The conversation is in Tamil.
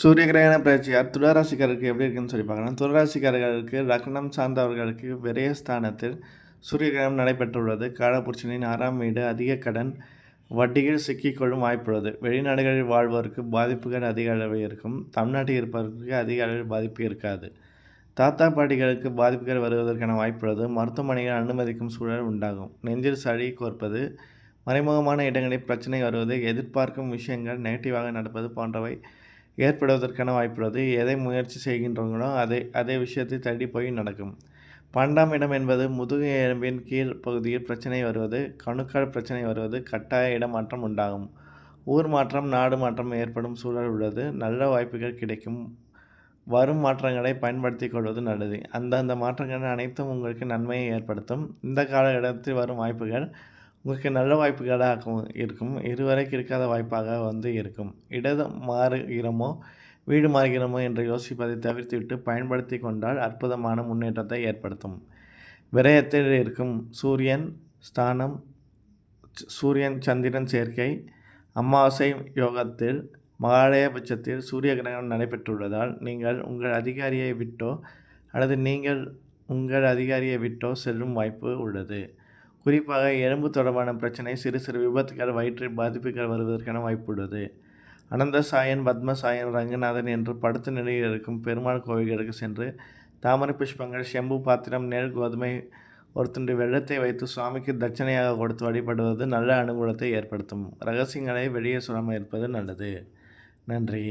சூரிய கிரகண பயிற்சியார் துளராசிக்காரருக்கு எப்படி இருக்குன்னு சொல்லி பார்க்கலாம். துளராசிக்காரர்களுக்கு ரக்னம் சார்ந்தவர்களுக்கு விரயஸ்தானத்தில் சூரிய கிரகணம் நடைபெற்றுள்ளது. காலபுருஷனின் ஆறாம் வீடு அதிக கடன் வட்டியில் சிக்கிக்கொள்ளும் வாய்ப்புள்ளது. வெளிநாடுகளில் வாழ்வோருக்கு பாதிப்புகள் அதிக அளவில் இருக்கும். தமிழ்நாட்டில் இருப்பவர்களுக்கு அதிக அளவில் பாதிப்பு இருக்காது. தாத்தா பாட்டிகளுக்கு பாதிப்புகள் வருவதற்கான வாய்ப்புள்ளது. மருத்துவமனைகள் அனுமதிக்கும் சூழல் உண்டாகும். நெஞ்சில் சளி கோர்ப்பது மறைமுகமான இடங்களில் பிரச்சனை வருவது எதிர்பார்க்கும் விஷயங்கள் நெகட்டிவாக நடப்பது போன்றவை ஏற்படுவதற்கான வாய்ப்புள்ளது. எதை முயற்சி செய்கின்றவங்களோ அதை அதே விஷயத்தை தடி போய் நடக்கும். பன்னெண்டாம் இடம் என்பது முதுகு எலும்பின் கீழ் பகுதியில் பிரச்சனை வருவது கணுக்கால் பிரச்சனை வருவது கட்டாய இடமாற்றம் உண்டாகும். ஊர் மாற்றம் நாடு மாற்றம் ஏற்படும் சூழல் உள்ளது. நல்ல வாய்ப்புகள் கிடைக்கும். வரும் மாற்றங்களை பயன்படுத்தி கொள்வது நல்லது. அந்தந்த மாற்றங்கள் அனைத்தும் உங்களுக்கு நன்மையை ஏற்படுத்தும். இந்த காலகட்டத்தில் வரும் வாய்ப்புகள் உங்களுக்கு நல்ல வாய்ப்புகளாக இருக்கும். இதுவரைக்கும் இருக்காத வாய்ப்பாக வந்து இருக்கும். இடது மாறுகிறோமோ வீடு மாறுகிறோமோ என்று யோசிப்பதை தவிர்த்துவிட்டு பயன்படுத்தி கொண்டால் அற்புதமான முன்னேற்றத்தை ஏற்படுத்தும். விரயத்தில் இருக்கும் சூரியன் ஸ்தானம் சூரியன் சந்திரன் சேர்க்கை அமாவாசை யோகத்தில் மகாலயபட்சத்தில் சூரிய கிரகணம் நடைபெற்றுள்ளதால் நீங்கள் உங்கள் அதிகாரியை விட்டோ அல்லது நீங்கள் உங்கள் அதிகாரியை விட்டோ செல்லும் வாய்ப்பு உள்ளது. குறிப்பாக எலும்பு தொடர்பான பிரச்சனை சிறு சிறு விபத்துகள் வயிற்றில் பாதிப்புகள் வருவதற்கான வாய்ப்புள்ளது. அனந்த சாயன் பத்மசாயன் ரங்கநாதன் என்று படுத்த நிலையில் இருக்கும் பெருமாள் கோவில்களுக்கு சென்று தாமரை புஷ்பங்கள் செம்பு பாத்திரம் நெல் கோதுமை ஒருத்தண்டு வெள்ளத்தை வைத்து சுவாமிக்கு தட்சணையாக கொடுத்து வழிபடுவது நல்ல அனுகூலத்தை ஏற்படுத்தும். ரகசியங்களை வெளியே சொல்லாமல் இருப்பது நல்லது. நன்றி.